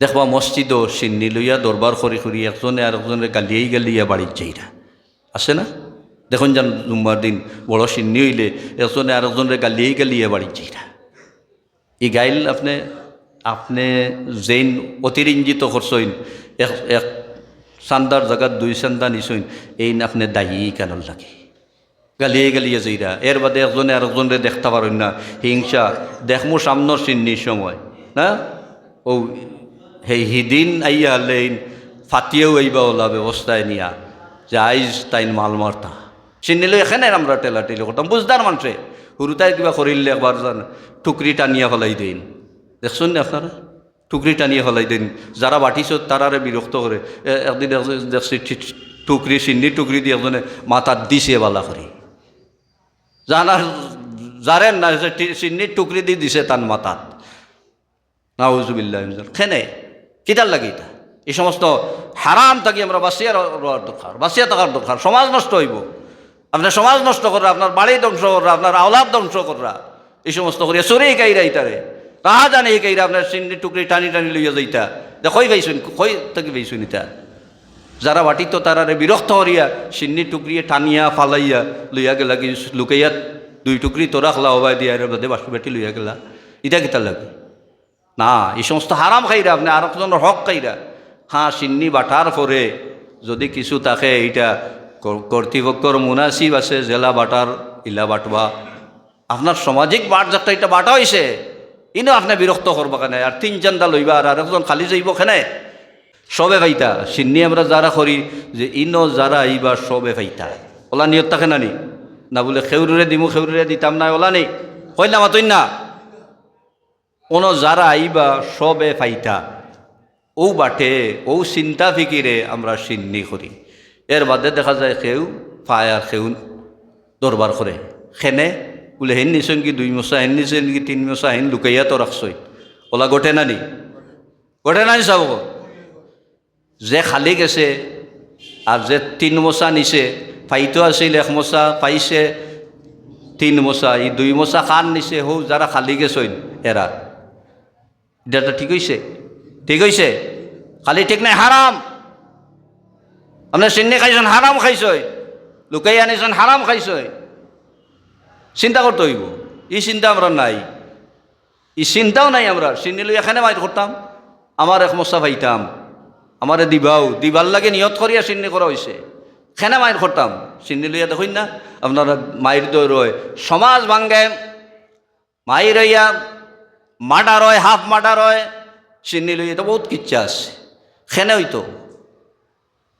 দেখবা মসজিদও সিন্নি লইয়া দরবার করি করি একজনে আর একজনের গালিয়েই গালিয়া বাড়ির যাইরা। আছে না? দেখুন যান জুম্মার দিন বড় সিন্নি হইলে একজনে আর একজনের গালিয়েই গালিয়া বাড়ির যাইরা। ই গাইল আপনি আপনি জেইন অতিরঞ্জিত করছইন, এক এক চান্দার জায়গাত দুই চান্দা নিছইন এই আপনি দায়ী কেন লাগে। গালিয়ে গালিয়ে যাইরা, এর বাদে একজনে আর একজনে দেখতে পারেন না। হিংসা, দেখমু সামনের চিন্নির সময়, না? ও সেই হিদিন আইয়া হলেন ফাটিয়েও আইবা ওলা ব্যবস্থায় নিয়া। যে আইজ তাইন মাল মারতা। চিন্নিলে এখানে আমরা টেলা টেলি করতাম, বুঝদার মানুষে হুরুতাই কিবা করিলে একবার জান, টুকরি টানিয়া ফেলাই দিন দেখছেন না আপনারা? টুকরি টানিয়ে ফেলাই দিন যারা বাটিছ তারারে বিরক্ত করে একদিন দেখছি টুকরি চিন্নি টুকরি দিয়ে একজনে মাথার দিছে বালা করে। জানার জারেন না চিন্নির টুকরি দি দিছে তার মাথাত। নাউজুবিল্লাহ খেনে। কিতার লাগে এটা? এই সমস্ত হারাম থাকি আমরা বাঁচিয়া রওয়ার দরকার বাঁচিয়া থাকার দরকার সমাজ নষ্ট হইব। আপনার সমাজ নষ্ট করা আপনার বাড়ি ধ্বংস করা আপনার আওলাদ ধ্বংস করা এই সমস্ত করিয়া চোরেই কাইরা ইতারে। তাহা জানে এই কাইরা আপনার চিন্নি টুকরি টানি টানি লইয়া যাইতা। কই পাইছুন, কই থাকি পাইছুন ইতা যারা বাটিত তারারে বিরক্ত করিয়া সিন্নি টুকরিয়ে টানিয়া, ফালাইয়া লইয়া গেলা, কি লুকাইয়া দুই টুকরি তোরা খলা হবাই দিয়া বাদে বাসু বেটি লইয়া গেলা। ইটা কিতা লাগে? না, এই সমস্ত হারাম খাইরা আপনি আর একজনের হক খাইরা হ্যাঁ সিন্নি বাটার পরে যদি কিছু তাকে এইটা কর- কর্তৃপক্ষর মুনাসিব আছে, জেলা বাটার, ইলা বাটবা। আপনার সামাজিক বাট যাত্রা এটা বাটা হয়েছে ইনো আপনি বিরক্ত করবা কেন? আর তিন চান্দা লইবা আর আরেকজন খালি যাইব কেনে? সবে ভাইতা সিন্নি আমরা যারা করি যে ইনো যারা আইবা সবে ভাইতা ওলা নিয়ত থাকে না নি? না বলে খেউরে দিমু খেউরে দিতাম না, ওলা নেই। কই না। মাতই না কোনো যারা আইবা সবে ফাইতা। ও বাটে, ও চিন্তা ফিকিরে আমরা সিন্নি করি। এর বাদে দেখা যায় কেউ পায় আর কেউ দরবার করে। খেনে, বোলে হেন নিছেন কি দুই মশা, হেন নিছেন কি তিন মশা, হেন লুকাইয়া তো রাখছই ওলা গোটে না নি গোটে না নি চাব যে খালি গেছে আর যে তিন মশা নিছে ফাইতো আছিল এক মশা, পাইছে তিন মশা এই দুই মশা খান নিছে, হৌ যারা খালি গেছইন এরা এটা ঠিক হইছে? ঠিক হইছে? খালি ঠিক নাই, হারাম। আপনার চিন্নি খাইছেন, হারাম খাইছই। লুকাই আনিছেন, হারাম খাইছই। চিন্তা করতে হইব। এই চিন্তা আমরা নাই। এই চিন্তাও নাই আমরা। চিন্নি লই এখানে মাইর করতাম? আমার এক মশা পাইতাম। আমারে দিবাও। দিবার লাগে নিয়ত করিয়া চিন্নি করা হয়েছে খেনে মাইর করতাম? চিন্নি লইয়া দেখুন না, আপনারা মায়ের দই রয় সমাজ ভাঙ্গে মাই রইয়া মার্ডার হয়, হাফ মার্ডার হয় চিন্নি লইয়া তো বহুত কিচ্ছা আছে। খেনে হইতো।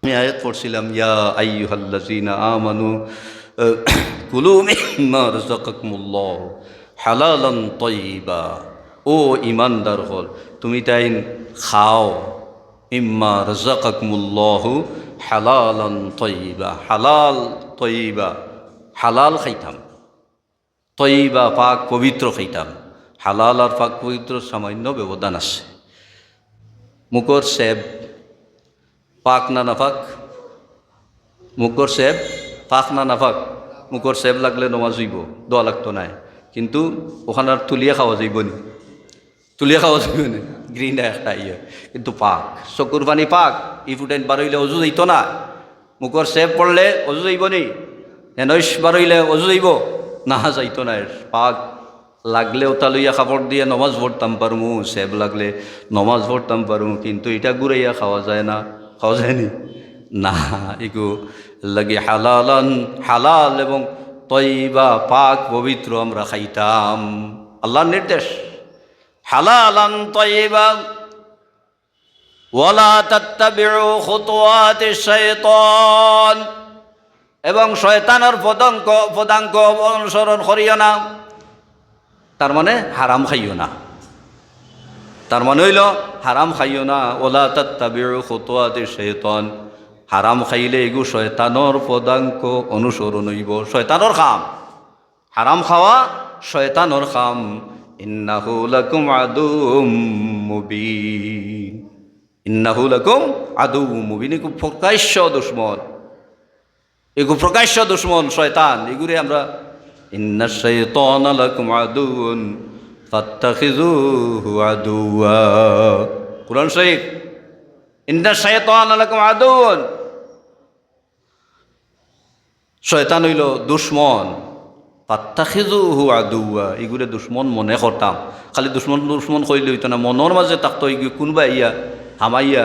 আমি আয়াত পড়ছিলাম, ইয়া আইয়ুহাল্লাযীনা আমানু কুলু মিম্মা রাযাকাকুমুল্লাহ হালালান তাইয়্যিবা ও ইমানদার হল, তুমি তাই খাও। ইম্মা রাযাকাকুমুল্লাহ হালালান তাইয়্যিবা হালাল তাইয়্যিবা হালাল খাইতাম। তৈবা পাক পবিত্র খাইতাম। হালাল আর পাক পবিত্র সামান্য ব্যবধান আছে। মুখর সেব, পাক না নাফাক, মুখর সেব, পাক না নাফাক, মুখর সেব লাগলে নমাজ হইব, দোয়া লাগতো নাই। কিন্তু ওখানে আর তুলিয়া খাওয়া যাইব নি। তুলিয়া খাওয়া যাইব নি। গ্রিন একটা ইয়ে। কিন্তু পাক, চকুর পানি পাক ই ফুটাইন বারইলে অজু যাইতো না। মুখর সেব পড়লে অজু যাইব নি। এনৈশ বারইলে অজু যাইব, না যাইতো না পাক লাগলে ওটা লইয়া কাপড় দিয়ে নমাজ পড়তাম পারমু, সেব লাগলে নমাজ পড়তাম পারমু, কিন্তু এটা ঘুরাইয়া খাওয়া যায় না, খাওয়া যায়নি। না, এগু লাগে হালালান, হালাল এবং তৈবা পাক, পবিত্র আমরা খাইতাম। আল্লাহর নির্দেশ, হালালান তৈবা ওয়ালা এবং শয়তানের পদাঙ্ক পদাঙ্ক অনুসরণ করিও না। তার মানে হারাম খাইও না। তার মানে হইল, হারাম খাইও না। ওলা তাত্তাবিউ খুতুওয়াতি শাইতান। হারাম খাইলে এগু শয়তানর পদাঙ্ক অনুসরণ হইব। শয়তানর খাম। হারাম খাওয়া শয়তানর খাম। ইন্নাহু লাকুম আদুম মুবিন। ইন্নাহু লাকুম আদু মুবিন। এগু প্রকাশ্য দুশ্মন। এগু প্রকাশ্য দুশ্মন শয়তান। এগুরে আমরা ইন্না শাইতান লাকুম আদুন ফাত্তাখিজুহু আদুয়া কোরআন শরীফ, ইন্না শয়তান আলাকুম আদুন শয়তান হইল দুশ্মন পাত্তাখিজু হু আদুয়া এগুলো দুশ্মন মনে করতাম। খালি দুশ্মন দুশ্মন কইলে হইতো না। মনের মাঝে থাকতো এগুলো কোনবা ইয়া হামাইয়া,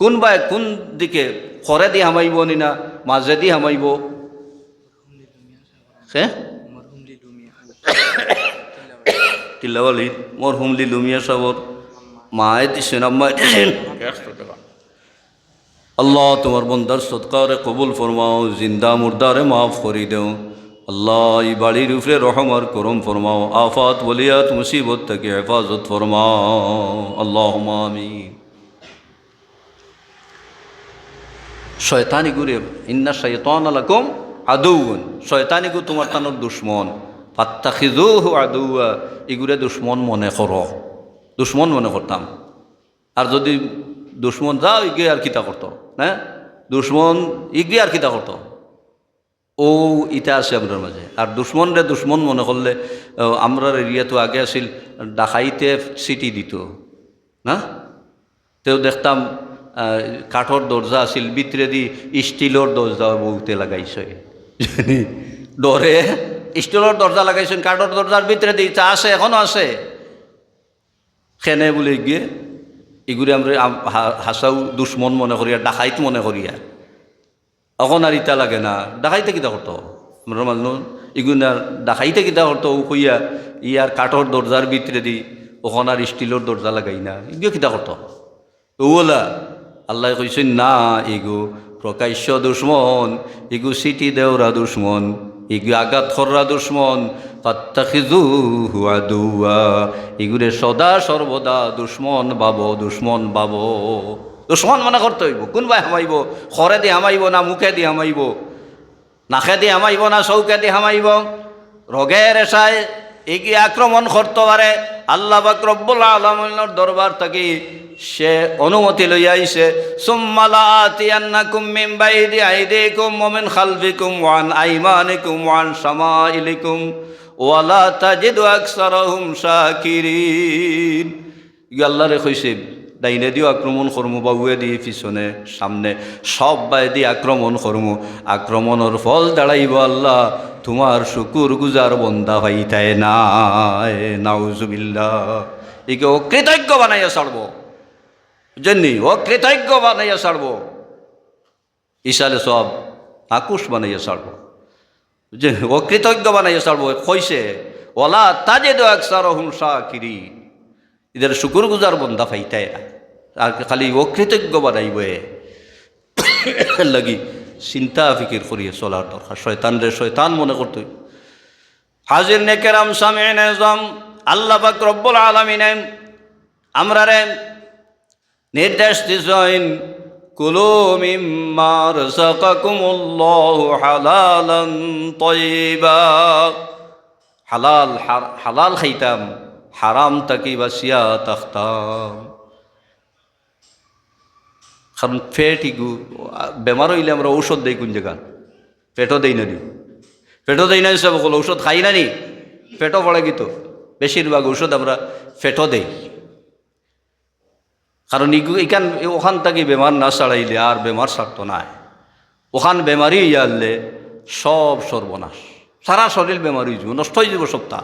কোনবাই কোন দিকে খরে দি হামাইব নি না মাঝে দি হামাইব। হ্যাঁ আল্লাহ তোমার বন্দার সৎকারে কবুল ফরমাও, জিন্দা মুর্দারে মাফ করি দেও। আল্লাহ এই বাড়ির উপরে রহমার করম ফরমাও, আফাত, বলিয়াত, মুসিবত থেকে হেফাজত ফরমাও। আল্লাহ আমিন। শয়তানি গুরে ইন্না শয়তান আলাকুম আদৌন শয়তানি গু তোমার তানোর দুশ্মন। ফাত্তাখিজু আদৌয়া এগুরে দুশ্মন মনে কর। দুশ্মন মনে করতাম। আর যদি দুশ্মন যাও ইগে আর কিতা করতো হ্যাঁ? দুশ্মন ইগে আর কিতা করতো। ও ইটা আছে আপনার মাঝে। আর দুশ্মন রে দুশ্মন মনে করলে আমরা এরিয়া তো আগে আছিল, ডাকাইতে সিটি দিত, না? তেও দেখতাম কাঠর দরজা আছিল, ভিতরে দি স্টিলের দরজা বহুতে লাগাইছে। ডরে স্টিলের দরজা লাগাইছেন কাঠর দরজার ভিতরে দি তা আছে, এখনও আছে। খেনে বলে গিয়ে এগুলি আমরা হাসাও দুশ্মন মনে করিয়া ডাকাইত মনে করিয়া এখন আর ইটা লাগে না ডাকাইতে কিতা করতো আমরা মানুষ এগুলো আর ডাকাইতে কিতা করতো কইয়া ইয়ার কাঠর দরজার ভিতরে দি ওখান আর স্টিলের দরজা লাগাই না এগুলো কিতা করতো ওলা, আল্লাহ কইছেন না এগু প্রকাশ্য দুশ্মন এগু সিটি দেওরা দুশ্মন এগু আঘাত খররা দুশ্মন এগুরে সদা সর্বদা দুশ্মন বাব দুশ্মন বাব দুশ্মন মনে করতে হইব কোনবাই হামাইব? খরে দিয়ে হামাইব না মুখে দিয়ে হামাইব? নাকে দিয়ে হামাইব না চৌকে দিয়ে হামাইব? রগে রেশায় এগি আক্রমণ করতে পারে। আল্লাহ বাক রব্বুল আলমিনের দরবার থাকি সে অনুমতি লইয়া আইছে সুম্মালা আতিয়ান্নাকুম বাইদি আইদিকুম ওয়া খালফিকুম ওয়া আন আইমানিকুম ওয়া আন শামাইলিকুম ওয়ালা তাজিদু আকসারহুম শাকিরিন। ই আল্লাহ রে কইছে ডাইনে দিও আক্রমণ করমু বাবুয়ে দিয়ে পিছনে সামনে, সব বাই দিয়ে আক্রমণ করমু। আক্রমণের ফল দাঁড়াইব আল্লাহ, তোমার শুকুর গুজার বন্দা হইতায় না নাউজুবিল্লা একে অকৃতজ্ঞ বানাইয়া ছাড়ব। জন্যি অকৃতজ্ঞ বানাইয়া ছাড়ব। ইশালে সব আকুশ বানাইয়া ছাড়ব। যে অকৃতজ্ঞ বানাইয়া ছাড়ব, কইছে ওলা তাজে দো একসার হুংসা কিরি এদের শুকুর গুজার বন্দা ফাইতায় আর খালি অকৃতজ্ঞ বানাইব। এ। লাগি চিন্তা ফিকির করিয়ে চলার দরকার। শয়তান রে, শয়তান মনে করতে। হাজির নেকেরাম সামে আল্লাহ পাক রব্বুল আলমিনে আমরা রে নির্দেশ দিছেন কুলু মিম্মা রাযাকাকুমুল্লাহু হালালান তাইয়্যিবা হালাল হালাল খাইতাম, হারাম তাকি বাসিয়া তাখতাম কারণ পেট ইগু, বেমার হইলে আমরা ঔষধ দেই কোন জায়গা পেটও দেই না নি। পেটও দেই না সব ঔষধ খাই না নি। পেটও পড়ে গিত। বেশিরভাগ ঔষধ আমরা পেটও দেই। কারণ ইখান ওখান থেকে বেমার না ছাড়াইলে আর বেমার ছাড়তো না ওখান বেমারি ইয়ারলে সব সর্বনাশ। সারা শরীর বেমারি যাব নষ্ট হয়ে যাব সপ্তাহ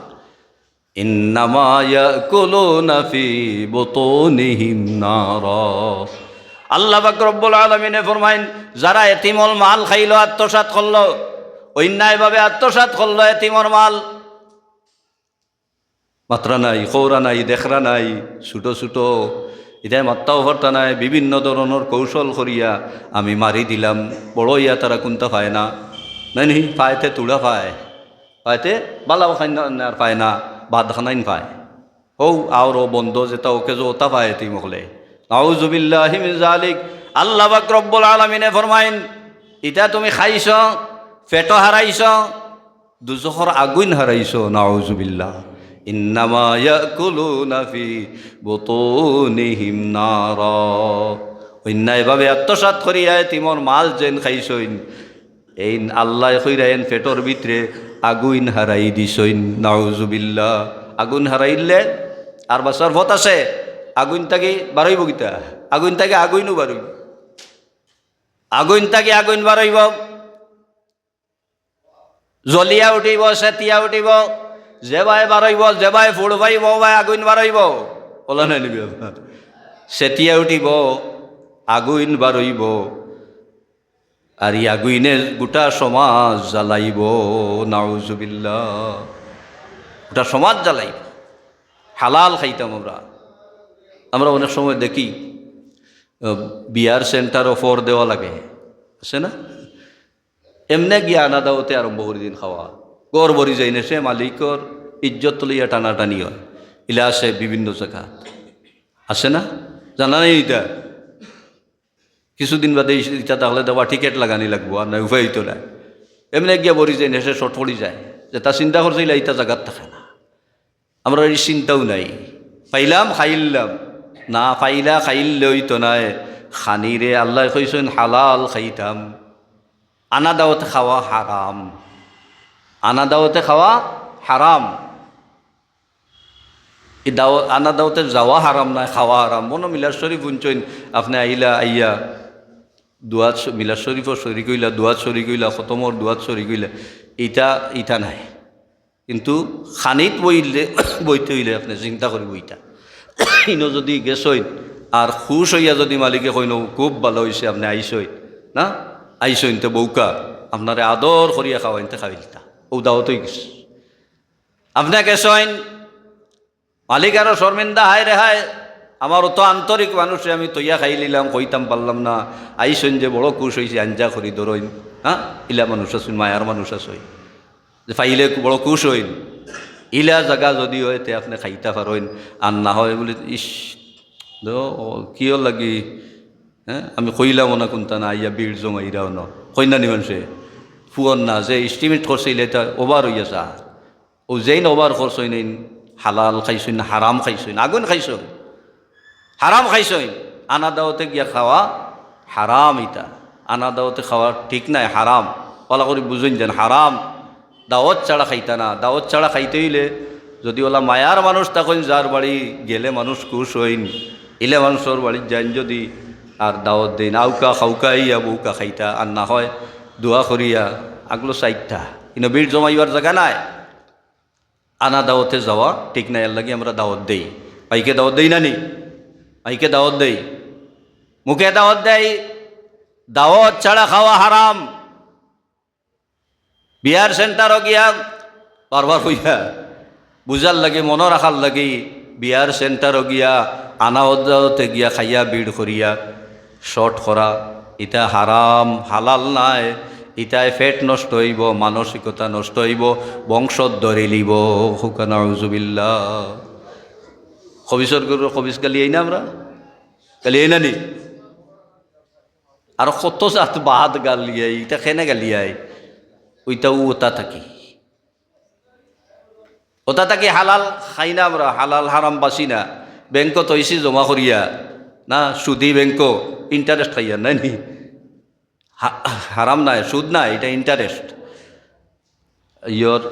আল্লাহ পাক রব্বুল আলামিনে ফরমাইন, যারা এতিমল মাল খাইলো, আত্মসাৎ করল, অন্যায়ভাবে আত্মসাৎ করল এতিমর মাল, মাত্রা নাই, কৌরা নাই, দেখরা নাই, ছোটো ছোটো মাত্রাও ভর্তা নাই বিভিন্ন ধরনের কৌশল করিয়া আমি মারি দিলাম। বড় ইয়া তারা কোনটা পায় না। নাই নি পাইতে তুড়া পায়। পাইতে বালাও খাই আর পায় না। ভাত খানাইন পায়। হৌ আর বন্ধ যেটা ওকে যে ওটা পায় তুই মকলে। নাউজুবিল্লাহি মিন জালিক। আল্লাহ পাক রব্বুল আলামিনে ফরমাইন ইটা তুমি খাইছ, পেটো হারাইছ দুজখর আগুন হারাইছ নাউজুবিল্লাহ ইন্নামা ইয়াকুলুনা ফি বুতুনিহিম নারা। অন্যায়ভাবে আত্মসাৎ করিয়া তিমর মাল যেন খাইছইন এই আল্লাহ কইরাইন পেটর ভিতরে আগুন হারাই দিছইন নাউজুবিল্লাহ আগুন হারাইলে আর বাসার ভত আছে। আগুন তাকে বারইব গীতা আগুন তাকে আগুইনও বারইব আগুন তাকে আগুন বারইব জলিয়া উঠিব চেতিয়া উঠিব। জেবাই বারইব জেবাই ফুল পাইব বাই আগুন বারইব। ওলা নাই নিবি চেতিয়া উঠিব আগুন বারইব। আর ই আগুইনে গোটা সমাজ জ্বালাইব। নাউজুবিল্লা গোটা সমাজ জ্বালাইব। হালাল খাইতাম আমরা। আমরা অনেক সময় দেখি বিয়ার সেন্টার অফার দেওয়া লাগে। আছে না? এমনে গিয়া আনা দাওতে আরম্ভ করে দিন খাওয়া। গর বরি যাই সে মালিকর ইজ্জত লইয়া টানাটানি হয় ইলা আছে বিভিন্ন জায়গা। আছে না? জানা নেই এটা? কিছুদিন বাদে ইচ্ছা তাহলে দেওয়া টিকেট লাগানি লাগবো, আর নাই উপায় তো নাই এমনি গিয়া বরি যাই নেশে, শর্ট পড়ি যায়। যে তা চিন্তা করছে, ইলা ইটা জায়গাত থাকে না। আমরা এই চিন্তাও নাই। পাইলাম, খাইলাম। না পাইলা খাইলেই তো নাই খানিরে আল্লাহ কইছেন, হালাল খাইতাম। আনা দাওয়াতে খাওয়া হারাম। আনা দাওয়াতে খাওয়া হারাম। এই আনা দাওতে যাওয়া হারাম নাই খাওয়া হারাম। মনো মিলার শরীফ শুনছেন আপনি আইলা, আইয়া দুয়াত মিলার শরীফর শরী কইলা দুয়াত শরী কইলা খতমর দুয়াত শরী কইলা ইটা ইটা নাই। কিন্তু খানিত বইলে, বইতে হইলে আপনি চিন্তা করি বইটা ইনো যদি গেছইন আর খুশ হইয়া যদি মালিকে কইন খুব ভালো হয়েছে আপনি আইসইন না? আইসইন তো বৌকা আপনারে আদর করিয়া খাওয়াইনতে খাওয়াইলতা ও দাওয়াতই গেছে আপনি গেছইন মালিক আরও শর্মিন্দা, হায় রে হায়, আমার অত আন্তরিক মানুষে আমি তৈয়া খাই নিলাম কইতাম পারলাম না। আইসইন যে বড় খুশ হয়েছে আঞ্জা করি ধরইন হ্যাঁ? ইলা মানুষ আসুন মায়ার মানুষ আসই যে ফাইলে বড় খুশ হইন। ইলা জাগা যদি হয়, তে আপনি খাইতা পারইন। আর না হয় বলে, ইস কিয় লাগি? হ্যাঁ? আমি কইলাম না কোনটা না ইয়া বীর জমাইরাও ন। কইনা নি মানুষে ফুয়ন না যে ইস্টিমেট করছে এটা, ওভার হইয়া যা। ও যেইন ওভার করছই নেই হালাল খাইছই না হারাম খাইছই না আগুন খাইছ হারাম খাইছই আনা দাওতে গিয়া খাওয়া হারাম ইটা আনা দাওতে খাওয়া ঠিক নাই, হারাম। ওলা করে বুঝুন যেন হারাম। দাওয়াত ছাড়া খাইতা না। দাওয়াত ছাড়া খাইতে হইলে যদি ওলা মায়ার মানুষ তখন যার বাড়ি গেলে মানুষ খুশ হইন। ইলে মানুষের বাড়ির যান যদি আর দাওয়াত দিন আউকা খাউকা ইয়া বউকা খাইতা, আর না হয় দোয়া করিয়া আগলো চাইটা কিন্তু বীর জমাইবার জায়গা নাই। আনা দাওয়াতে যাওয়া ঠিক নাই এর লাগে আমরা দাওয়াত দেই। পাইকে দাওয়াত দেই না নি পাইকে দাওয়াত দেই। মুখে দাওয়াত দেই। দাওয়াত ছাড়া খাওয়া হারাম। বিয়ার সেন্টারও গিয়া বারবার হইয়া বুঝার লাগে মনে রাখার লাগে বিয়ার সেন্টারও গিয়া, আনা দাওয়াতে গিয়া খাইয়া ভিড় করিয়া শর্ট করা এটা হারাম, হালাল নাই ইটাই ফেট নষ্ট হইব, মানসিকতা নষ্ট হইব বংশত ধরে লিব হুকানা উজুবিল্লা খবিসর গরু খবিস গালি এই না আমরা? গালি এই না নি? আর কত জাত বাদ গালিয়াই ইটা খেনে গালিয়াই ওইটাও ওটা থাকি। ওটা থাকি হালাল, খাই না আমরা, হালাল হারাম বাসি না। ব্যাংকত হয়েছি জমা করিয়া। না, সুদি ব্যাংক, ইন্টারেস্ট খাইয়া নাই নি? হারাম নাই, সুদ নাই, এটা ইন্টারেস্ট ইয়র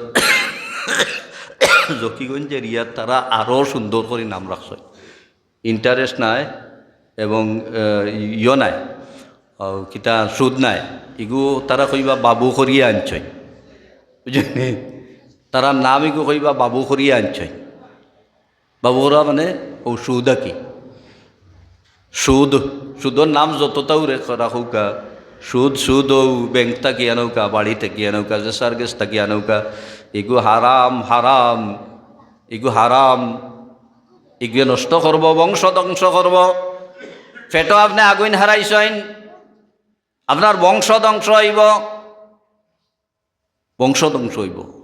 জকিগঞ্জের ইয়ার তারা আরও সুন্দর করে নাম রাখছে। ইন্টারেস্ট নাই এবং ইয় নাই কিতা সুদ নাই, ইগু তারা কইবা বাবু করিয়া আনছই বুঝলি? তারা নাম ইগু কইবা বাবু করিয়া আনছই বাবু করা মানে ও সুদা কি সুদ সুদর নাম যতটাও রেখা রাখুকা সুদ সুদ ও ব্যাংক থাকি আনৌকা, বাড়ি থেকে আনৌকা, যে সার্গেস থাকি আনৌকা। এগু হারাম হারাম, এগু হারাম। এগুলো নষ্ট করব, বংশ ধ্বংস করব। ফেটো আপনি আগুন হারাইছেন। আপনার বংশ ধ্বংস হইব। বংশ ধ্বংস হইব।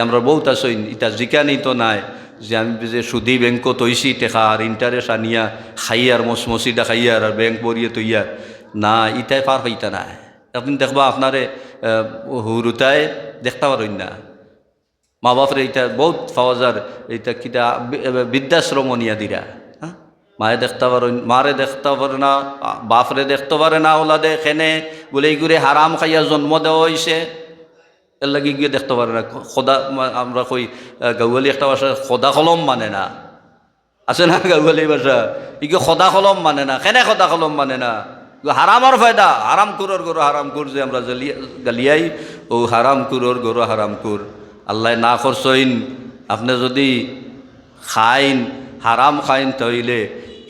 আমরা বহুত আছেন ইটা জিকানি তো নাই। যে আমি যে সুদি ব্যাংক তৈছি টেকা আর ইন্টারেস্ট আনিয়া, খাইয়ার মসমসিটা খাইয়ার আর ব্যাংক বরিয়ে তৈয়ার না ইটাই পার হইতা নাই আপনি দেখবা আপনারে হুরুতায় দেখতে পারেন না। মা বাপরে এটা বহুত পাওয়া যার এটা কিটা বৃদ্ধাশ্রম নিয়া দিরা হ্যাঁ? মায়ে দেখতে পারেন মারে দেখতে পারে না, বাপরে দেখতে পারে না ওলা দেখেনে বলে এইগুলো হারাম খাইয়া জন্ম দেওয়া হয়েছে এর লাগি গিয়ে দেখতে পারে না, খোদা আমরা কই গাউয়ালি একটা ভাষা, খোদা কলম মানে না। আছে না গাঁওয়ালি ভাষা? ইকে সদা কলম মানে না কেনে সদা কলম মানে না। ইগো হারামর ফায়দা, হারাম কুরর গরু, হারাম কুর যে আমরা গালিয়াই ও হারাম কুরর গরু, হারাম কুর। আল্লাহ না করছইন আপনি যদি খাইন, হারাম খাইন তইলে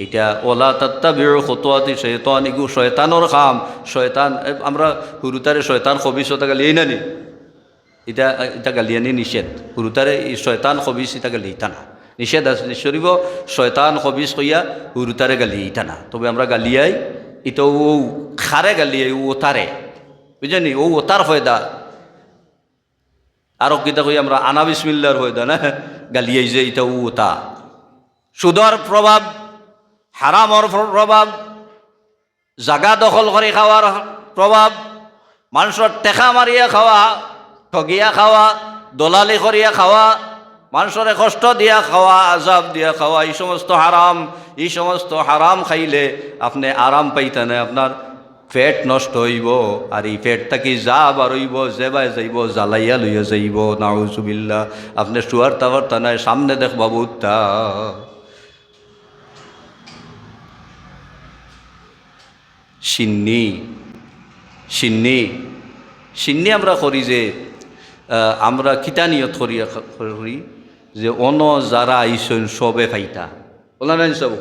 এটা ওলা তাত্তা বেড় খতোয়াতি শয়তান, ইগু শয়তানোর খাম। শয়তান আমরা হুরুতারে শয়তান খবিসতা গালিয়াই নানি এটা এটা গালিয়ানি নিষেধ। এই শয়তান খবিস এটা গালি ইতা না। নিষেধ আছে নিশ্চরিব শয়তান খবিস কইয়া হুরুতারে গালি ইতা না। তবে আমরা গালিয়াই এটা ও খারে গালিয়াই ও ওতারে বুঝলি ও ওতার ফয়দা। আরও কিতা কই আমরা আনা বিসমিল্লার ফয়দা না? গালিয়াই যে এটা ও ওতা সুদর প্রভাব, হারামর প্রভাব, জাগা দখল করে খাওয়ার প্রভাব, মানুষের টেকা মারিয়া খাওয়া, ঠগিয়া খাওয়া, দলালি করিয়া খাওয়া মানুষের কষ্ট দিয়া খাওয়া, আজাব দিয়া খাওয়া, এই সমস্ত হারাম, এই সমস্ত হারাম খাইলে আপনি আরাম পাইতেন আপনার পেট নষ্ট হইব, আর এই পেট থাকি যা বারইব যেবাই যাইব, জ্বালাইয়া লইয়া যাইব নাউজুবিল্লা আপনি শুয়ার তাবার তানায় সামনে দেখ বাবু তা সিন্নি সিন্নি সিন্নি আমরা করি যে আমরা কিতা নিয়ত করি করি। যে অন যারা আইসন সবে ফাইতা ওলা নাই সব।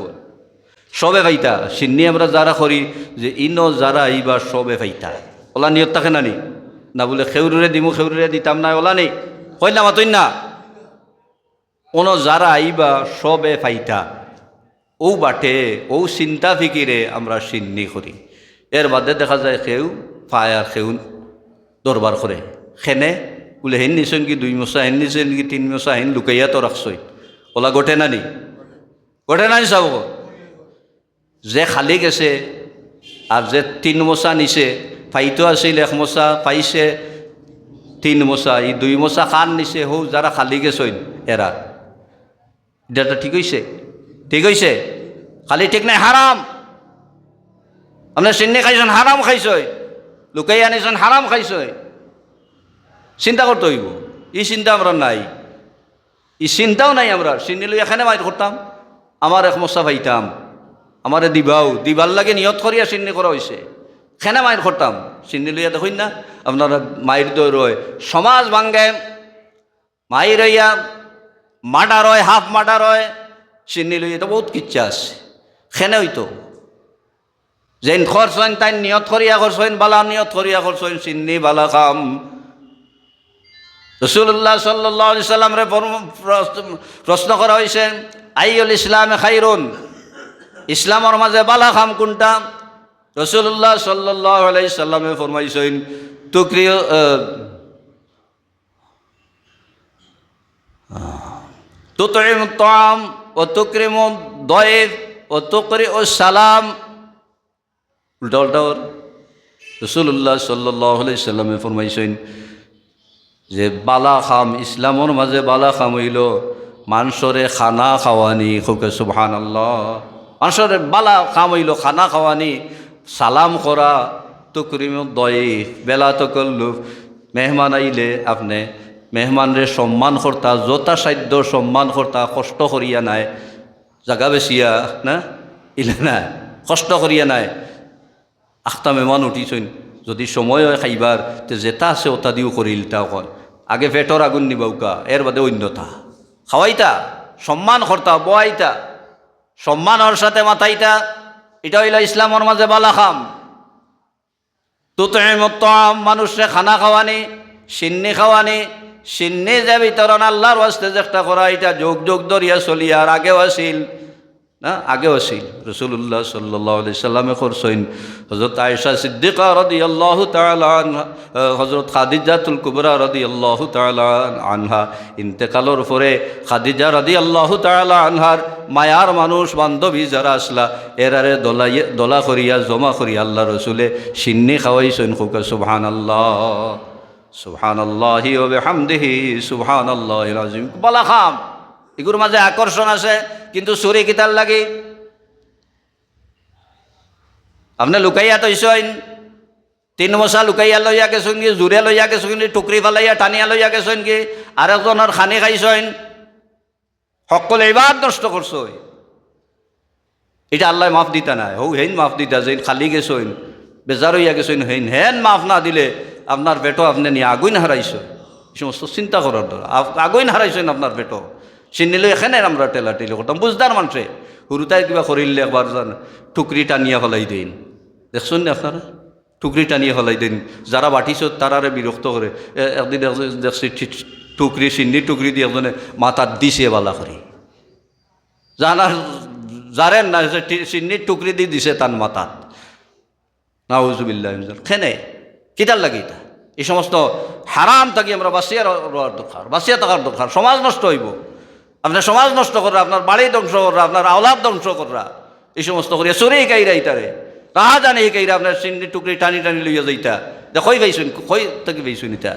সবে ফাইতা সিন্নি আমরা যারা করি, যে ইন যারা আইবা সবে ফাইতা ওলা নিয়ত থাকে না নি? না বলে খেউরে দিমু খেউরে দিতাম না ওলা নেই। কই না মাতই না। অন যারা আইবা সবে ফাইতা ও বাটে, ও চিন্তা ফিকিরে আমরা সিন্নি করি। এর বাদে দেখা যায় পায় আর সেও দরবার করে। খেনে বোলে হেন নিছেন কি দুই মশা হেন নিছেন কি তিন মশা হেন লুকাইয়া তো রাখছই ওলা গোটে না নি? গোটে না চাব যে খালি গেছে আর যে তিন মশা নিছে ফাইতো আছিল এক মশা পাইছে তিন মশা ই দুই মশা খান নিছে, হৌ যারা খালি গেছইন এরা এটা ঠিক হইছে ঠিক হইছে খালি ঠিক নাই হারাম আপনার চিন্নি খাইছেন হারাম খাইছই। লুকাই আনিছেন হারাম খাইছই। চিন্তা করতে হইব। এই চিন্তা আমরা নাই। এই চিন্তাও নাই আমরা। চিন্নি লই এখানে মাইর করতাম। আমার এক মশা পাইতাম আমারে দিবাও। দিবার লাগে নিয়ত করিয়া চিন্নি করা হয়েছে খেনে মাইর করতাম। চিন্নি লইয়া দেখুন না আপনারা মায়ের দই রয় সমাজ ভাঙ্গে মাই রইয়া মার্ডার হয়, হাফ মার্ডার হয়। চিন্নি লইয়া তো বহুত কিচ্ছা আছে। খেনে হইতো যেন খরচইন তাই নিয়ত করিয়া করছইন বালা নিয়ত করিয়া করছইন চিন্নি বালা কাম রসুল্লাহ সাল্লাহ সাল্লামরে প্রশ্ন করা হয়েছে আইউল ইসলামে খাইরুন? ইসলামর মাঝে বালা খাম কোনটা? রসুল্লাহ সাল্লাহ আলাই সাল্লামে ফরমাইছেন তুক্রিয় তুতরিম তাম ও তুকরিম দয়েফ ও তুকরি ও সালাম উল্টা উল্টা রসুল্লাহ সাল্লাহ সাল্লামে ফরমাইছেন যে বালা খাম, ইসলামর মাঝে বালা খাম হইল। মানুষরে খানা খাওয়ানি খুবকে সুবহান আল্লাহ মানুষরে বালা খাম হইল, খানা খাওয়ানি। সালাম করা তুকরিম দয়ে বেলা তো করলু মেহমান আইলে আপনি মেহমানরে সম্মান কর্তা, যথা সাধ্য সম্মান কর্তা, কষ্ট করিয়া নাই। জাগা বেছিয়া না? ইলে না? কষ্ট করিয়া নাই। আখতা মেহমান উঠিছইন যদি সময় হয় খাইবার, তে যেটা আছে ওটা দিও করিল তা কয়। আগে পেটর আগুন নিবাউকা এর বাদে অন্যতা খাওয়াইতা, সম্মান কর্তা, বয়াইতা। সম্মানের সাথে মাথাইতা এটা হইল ইসলামর মাঝে বালা খাম। তুতম মানুষে খানা খাওয়ানি, সিন্নি খাওয়ানি, সিন্নি যে বিতরণ আল্লাহর ওয়াস্তে চেষ্টা করা, এটা যোগ যোগ দরিয়া চলি আর আগেও আছিল। না, আগেও আছিল। রসুল্লাহ সাল্লাহ সাল্লামে করছেন হজরত আয়সা সিদ্দিকা রদি আল্লাহ তালান হজরত খাদিজাতুল কুবরা রদি আল্লাহ তালান আনহা ইন্তেকালর পরে খাদিজা রদি আল্লাহ তালা আনহার মায়ার মানুষ, বান্ধবী যারা আসলা, এরারে দলাই দলা করিয়া, জমা করিয়া আল্লাহ রসুলে সিন্নি খাওয়াইছেন খুকা সুবহান আল্লাহ সুবহান আল্লাহি ওবে হামদিহি সুবহান আল্লাহ আজিম বলা খাম। এগুলোর মাঝে আকর্ষণ আছে কিন্তু চুরি কিতার লাগে? আপনি লুকাইয়া তৈছেন তিন মশা লুকাইয়া লইয়া গেছেন কি জোরে লইয়া গেছেন কি, টুকরি ফেলাইয়া টানিয়া লইয়া গেছেন কি আর একজনের খানি খাইছেন সকলে এবার নষ্ট করছ এটা আল্লাহ মাফ দিতা নাই। হৌ হেন মাফ দিতা যে খালি গেছইন বেজার হইয়া গেছইন হেন হেন মাফ না দিলে আপনার পেটো আপনি নিয়ে আগুন হারাইছ এই সমস্ত চিন্তা করার দর আগুন হারাইছেন আপনার পেটো। চিনিলে এখানে আমরা টেলা টেলি করতাম, বুঝদার মানুষে। হুরুতাই কিবা করিলে একবার জান, টুকরি টানিয়া ফেলাই দিন দেখছেন না আপনারা? টুকরি টানিয়ে ফেলাই দিন যারা বাটিছ তারারে বিরক্ত করে। একদিন দেখছি টুকরি চিন্নি টুকরি দিয়ে একজনে মাথার দিছে বালা করে। জানার জারেন না চিন্নির টুকরি দি দিছে তার মাথাত। নাউজুবিল্লাহ খেনে কিতার লাগে এটা? এই সমস্ত হারাম থাকি আমরা বাঁচিয়ে দরকার, বাঁচিয়ে থাকার দরকার, সমাজ নষ্ট হইব। আপনার সমাজ নষ্ট করা আপনার বাড়ি ধ্বংস করা আপনার আওলাদ ধ্বংস করা এই সমস্ত করিয়া চোরেই কাইরা ইতারে। তাহা জানে এই কাইরা আপনার চিন্নি টুকরি টানি টানি লইয়া যাইতা। দেখই ভাইছুন কই থাকি ভাইছুন ইতা?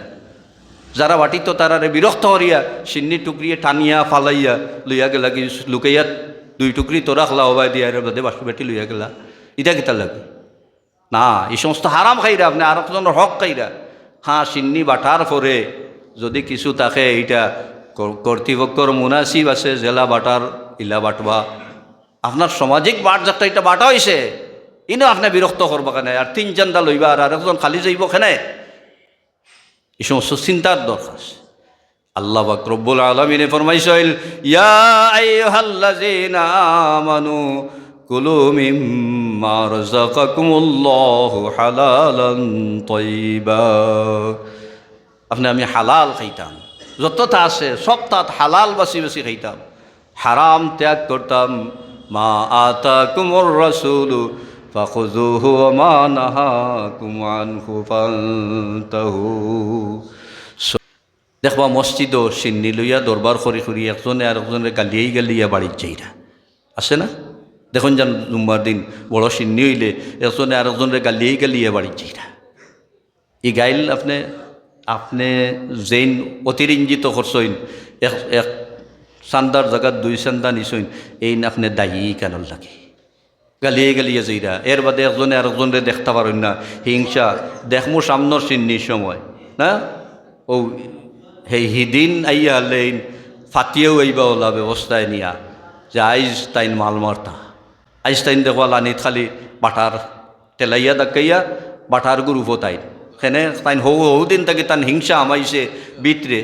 যারা বাটিত তারারে বিরক্ত করিয়া সিন্নি টুকরিয়ে টানিয়া, ফালাইয়া লইয়া গেলা, কি লুকাইয়া দুই টুকরি তোরা খেলা হবাই দিয়া বাদে বাসু বেটি লইয়া গেলা। ইটা কিতা লাগে? না, এই সমস্ত হারাম খাইরা আপনি আর একজনের হক খাইরা হ্যাঁ সিন্নি বাটার পরে যদি কিছু তাকে এইটা কর্তৃপক্ষর মুনাসিব আছে, জেলা বাটার, ইলা বাটবা। আপনার সামাজিক বাট যাত্রা এটা বাটা হয়েছে ইনো আপনি বিরক্ত করবা কেন? আর তিন চান্দা লইবা আর আরেকজন খালি যাইব কেনে? এই সমস্ত চিন্তার দরকার। আল্লাহ পাক রব্বুল আলমিনে ফরমাইছিল আমানু কুলু মিম্মা রাযাকাকুমুল্লাহু হালালান তাইয়্যিবা আপনি, আমি হালাল খাইতাম। যতটা আছে, সব তাত হালাল বাসি বাসি খাইতাম। হারাম ত্যাগ করতাম। মা আতা কুমর রসুল মা নাহাকুম আনহু ফান্তাহু। দেখবা মসজিদও সিন্নি লইয়া দরবার করি করি একজনে আর একজনে গালিয়েই গালিয়া বাড়ির যাইরা। আছে না? দেখুন যান জুম্মার দিন বড় সিন্নি হইলে একজনে আর একজনে গালিয়েই গালিয়া বাড়ির যাইরা। এই গাইল আপনি আপনি যেইন অতিরঞ্জিত করছইন এক এক চান্দার জায়গাত দুই চান্দা নিছইন এই আপনি দায়ী কেন লাগে। গালিয়ে গালিয়ে যাইরা এর বাদে একজনে আর একজনে দেখতে পারেন না, হিংসা দেখমু সামনের চিন্নির সময়, না? ও সেই হিদিন আইয়া হলেন ফাটিয়েও আইবা ওলা ব্যবস্থায় নিয়া, যে আইজ তাইন মাল মারতা আইজ তাইন দেখবা লানিত খালি বাটার তেলাইয়া দাকাইয়া বাটার গুরুপ তাইন সেনে তাইন হৌ হৌ দিন তান হিংসা আমাইছে বিতরে।